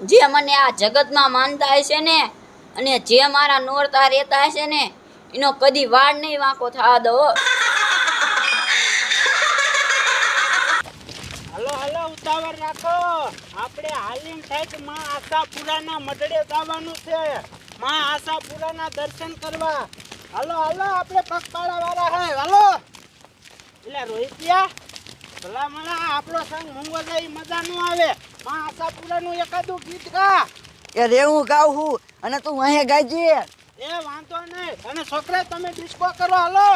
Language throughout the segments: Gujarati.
જે મને આ જગતમાં માનતા હશે ને, અને જે મારા નોરતા રહેતા હશે ને, એનો કદી વાળ નહીં વાંકો થવા દો. હલો હલો, ઉતાવળ રાખો. આપણે હાલીન ઠેકમાં આશાપુરાના મઢડે જવાનું છે. માં આશાપુરાના દર્શન કરવા. હલો હલો, આપણે પગપાળા હે. હલો. એટલે રોહિતિયા ભલા મણા આપણો સંગ મૂંગો જાય મજા ન આવે. માં આશાપુરાનું એકાદું ગીત ગા. એ રે હું ગાઉં છું અને તું અહીંયા ગાજે. એ વાંધો નહીં. અને છોકરા તમે ડિસ્કો કરો હલો.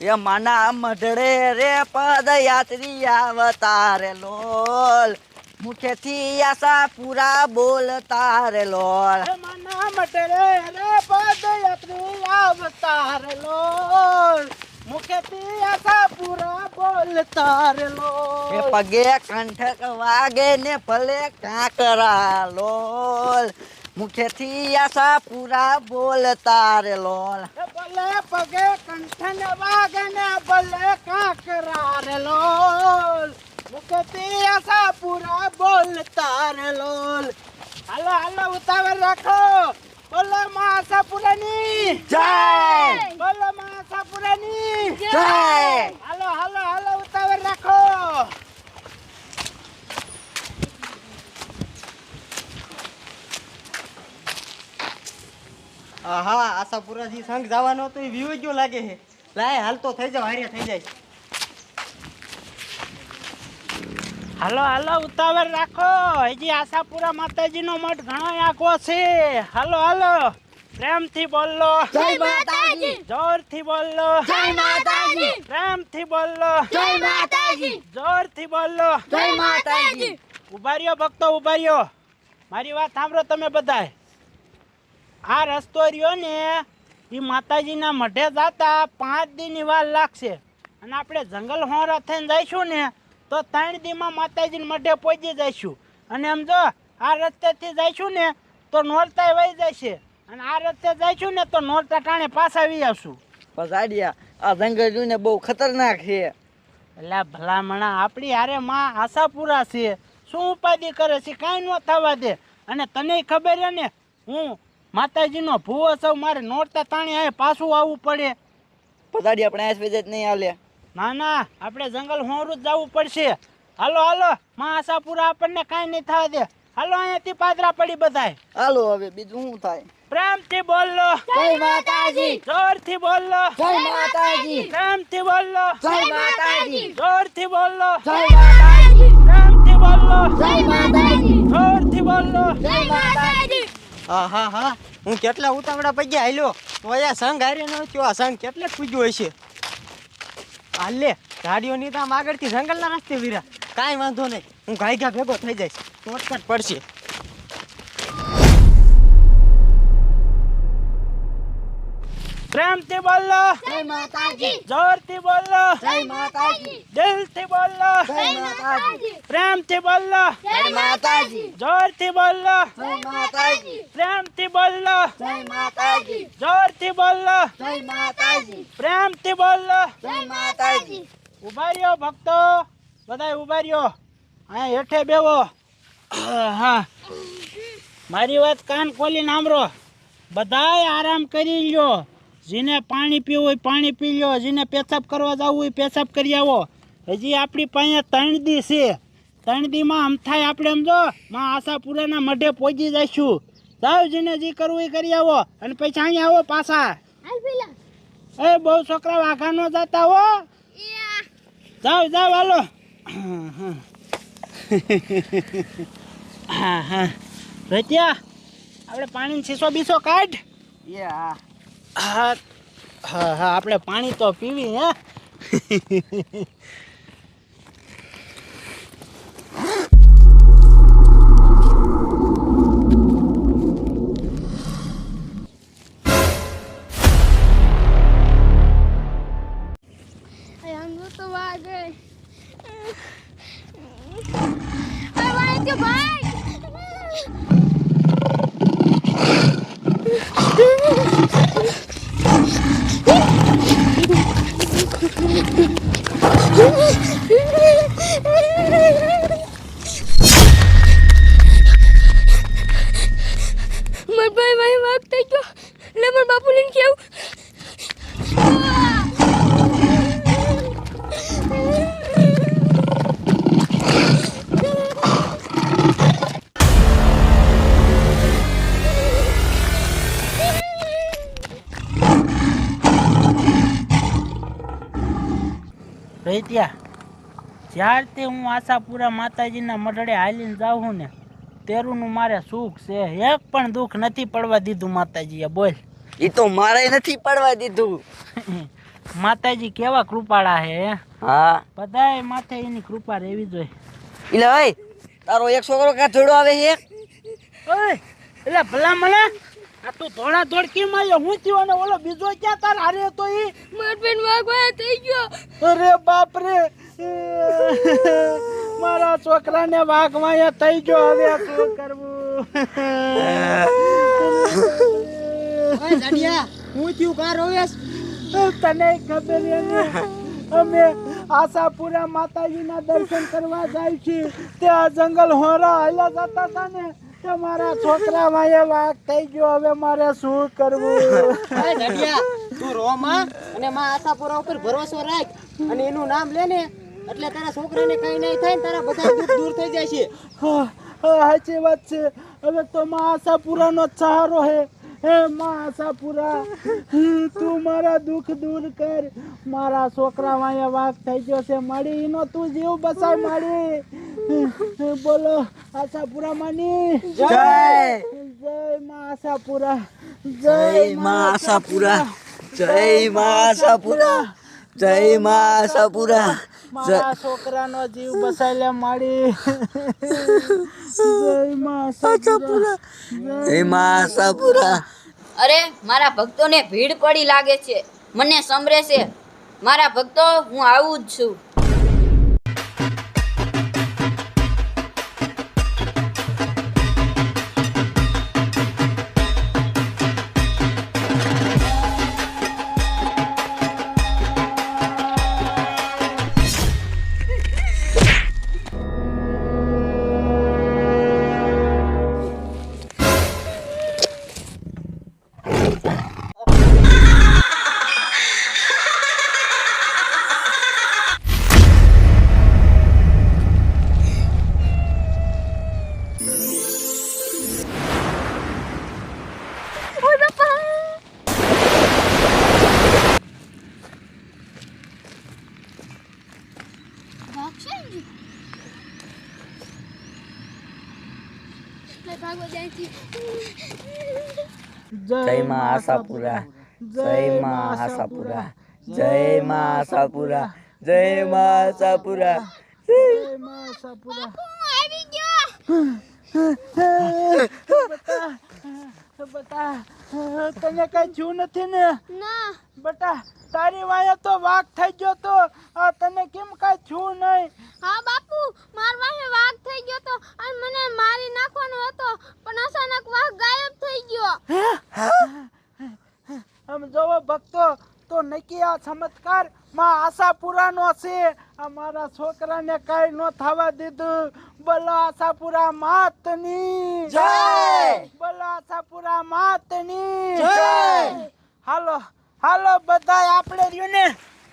એ માના મઢડે રે પદયાત્રી આવતા રે લોલ. મુખેથી આશા પૂરા બોલતા રે લોલ. મના મટરે રે પદયાત્રી આવતા રે લોલ મુખેથી આશા પૂરા બોલતા રે એ પગે કંઠક વાગે ને ભલે કાંકરા લોલ મુખેથી આશા પૂરા બોલતા રે લોલ ભલે પગે કંઠન વાગે ને ભલે કાંકરા રે લોલ મુખેથી આશા પૂરા બોલતા રે લોલ હાલો હાલો ઉતાવળ રાખો. બોલો માં આશાપુરાની જય! બોલો માં આશાપુરાની જય! હાલો હાલો હાલો ઉતાવળ રાખો! હા આશાપુરાથી સંઘ જવાનો તો વ્યૂ જો લાગે છે. લાય હાલ તો થઈ જાવ હારે થઈ જાય. હાલો હાલો ઉતાવળ રાખો. હજી આશાપુરા માતાજીનો મઠ ઘણો આખો છે. હાલો હાલો. પ્રેમથી બોલો. જય માતાજી. જોરથી બોલો. જય માતાજી. પ્રેમથી બોલો. જય માતાજી. જોરથી બોલો. જય માતાજી. ઊભા રહ્યો ભક્તો ઊભા રહ્યો મારી વાત સાંભળો તમે બધાય. આ રસ્તો રહ્યો ને એ માતાજીના મઢે જાતા પાંચ દીની વાર લાગશે. અને આપણે જંગલ હોરા થઈને જઈશું ને તો ત્રણ દીમાં માતાજીના મઢે પહોંચી જઈશું. અને એમ જો આ રસ્તેથી જઈશું ને તો નોરતાય વહી જશે. અને આ રસ્તે જઈશું ને તો નોરતા ટાણે પાછા આવી આવશું. પસાડિયા આ જંગલ રહ્યું ને બહુ ખતરનાક છે. એટલે ભલામણા આપણી હારે માં આશાપુરા છે. શું ઉપાધિ કરે છે કાંઈ ન થવા દે. અને તને ખબર ને હું માતાજીનો ભૂવો સૌ મારે નોરતા તાણી આવે પાછું આવવું પડે. પધાડી આપણે આસ વેજ નહીં હાલે. ના ના આપણે જંગલ હોરું જ જવું પડશે. હાલો હાલો માં આશાપુરા આપણને કાંઈ નહીં થવા દે. હાલો અહીંયાથી પાદરા પડી બધાય. હાલો હવે બીજું શું થાય? પ્રેમથી બોલો. જય માતાજી. જોરથી બોલો. જય માતાજી. પ્રેમથી બોલો. જય માતાજી. જોરથી બોલો. જય માતાજી. પ્રેમથી બોલો. જય માતાજી. જોરથી બોલો. જય માતાજી. હા હા હા. હું કેટલા ઉતાવળા પગ્યા હાલ્યો? તો અહીંયા સંઘ હારી ન થયો. આ સંઘ કેટલે પૂજ્યો હશે? હાલે લે ગાડીઓની તો આમ આગળથી જંગલના રસ્તે વીરા. કાંઈ વાંધો નહીં. હું ગાય ગા ભેગો થઈ જઈશ. શોર્ટકટ પડશે. પ્રેમથી બોલો. જય માતાજી. જોરથી બોલો. જય માતાજી. દિલથી બોલો. જય માતાજી. પ્રેમથી બોલો. જય માતાજી. જોરથી બોલો. જય માતાજી. પ્રેમથી બોલો. જય માતાજી. જોરથી બોલો. જય માતાજી. પ્રેમથી બોલો. જય માતાજી. ઊભા રહ્યો ભક્તો. બધાય ઊભા રહ્યો. અહીંયા હેઠે બેવો હા. મારી વાત કાન ખોલીને સાંભળો. બધાય આરામ કરી લ્યો. જેને પાણી પીવું હોય પાણી પી લ્યો જેને પેશાબ કરવા જવું હોય પેશાબ કરી આવો. હજી આપણી પાસે ત્રણ દી છે. ત્રણ દીમાં આમ થાય આપણે એમ જો માં આશાપુરાના મઢે પહોંચી જઈશું. જાઓ જેને જે કરવું એ કરી આવો. અને પછી અહીંયા આવો પાછા. એ બહુ છોકરા વાઘા ન જતા હો. જાઓ જાઓ હાલો. હા હા. રત્યા આપણે પાણીનો શીશો બીસો કાઢ. યા. હા હા હા આપણે પાણી તો પીવી હે? Ai, રોહિત્યા જ્યારથી હું આશાપુરા માતાજીના મઢડે હાલીને જાઉં ને તેરુંનું મારે સુખ છે. એક પણ દુઃખ નથી પડવા દીધું માતાજીએ બોલ. એ તો મારે નથી પડવા દીધું. માતાજી કેવા કૃપાળા હે હે? બધાય માથે એની કૃપા રહેવી જોઈએ. એટલે ભાઈ તારો એક છોકરો ક્યાં જોડો આવે છે? ઓય એટલે ભલા મને આ તું ધોળા ધોળકી માં હું થયો અને ઓલો બીજો ક્યાં તાર હારે તો ઈ? માર વાગવા થઈ ગયો. અરે બાપ રે મારા છોકરાને વાઘમાં થઈ ગયો. હવે શું કરવું? ઓય જાડિયા હું થયું કાર રોવેશ? તને ખબર અમે આશાપુરા માતાજીના દર્શન કરવા જાય છે ત્યાં જંગલ હોરા હાલ્યા જતા હતા ને. તે મારા છોકરા એ વાઘ થઈ ગયો હવે મારે શું કરવું? તું રો માં અને માં આશાપુરા ઉપર ભરોસો રાખ. અને એનું નામ લે ને એટલે તારા છોકરાને કઈ નહીં થાય ને તારા બધા દુઃખ દૂર થઈ જાય છે. સાચી વાત છે. હવે તો માં આશાપુરાનો નો સહારો હે. હે માં આશાપુરા તું મારા દુઃખ દૂર કર. મારા છોકરા વાંહે વાઘ થઈ ગયો છે. મળી એનો તું જીવ બસાય માડી હમ, બોલો. આશાપુરા માની જય. જય માં આશાપુરા જય માં આશાપુરા જય માં આશાપુરા જય માં આશાપુરા મારા છોકરાનો જીવ બસાય લે માડી જય માં આશાપુરા જય માં આશાપુરા. અરે મારા ભક્તોને ભીડ પડી લાગે છે. મને સંભળે છે. મારા ભક્તો હું આવું જ છું. જાય માં આશાપુરા જય માં આશાપુરા જય માં આશાપુરા જય માં આશાપુરા જય માં આશાપુરા આવી ગયો બતા તને કઈ થયું નથી ને ના બટા તારી વાય તો વાઘ થઈ ગયો તો આ તને કેમ કઈ છું નહીં? હા બાપુ માર વાહે વાઘ થઈ ગયો તો અને મને મારી નાખવાનો હતો પણ અચાનક વાઘ ગાયબ થઈ ગયો. આમ જોવો ભક્તો તો નક્કી આ ચમત્કારમાં આશાપુરાનો છે. અમારા મારા છોકરાને કઈ ન થવા દીધું. બોલો આશાપુરા માતની. જય! બોલો આશાપુરા માતની. જય! હાલો હાલો બધા આપણે રહ્યું ને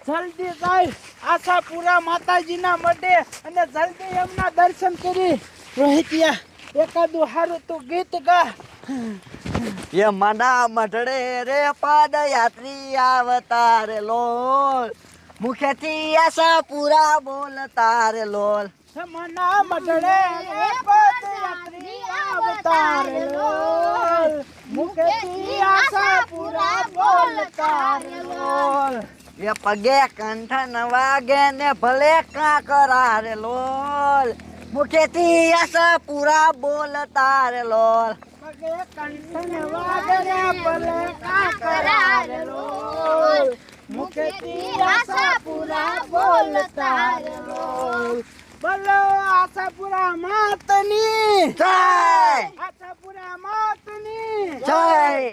જલ્દી જાય. આશાપુરા માતાજીના મઢે અને જલ્દી એમના દર્શન કરી. રોહિતિયા એકાદું હારું તું ગીત ગા. એ મના મઢડે રે પદયાત્રી આવતા રે લોલ. મુખેથી આશાપુરા બોલતા રે લોલ. મના મઢડે રે પદયાત્રી આવતા રે લોલ. એ પગે કંઠન વાગે ને ભલે કાંકરા રે લોલ. મુખેથી આશાપુરા બોલતા રે લોલ. પગે કંઠન વાગરે ભલે કાકરા રે લોલ. મુખેથી આશાપુરા બોલતા રે લોલ. બોલો આશાપુરા માતની. જય! આશાપુરા માતની. જય!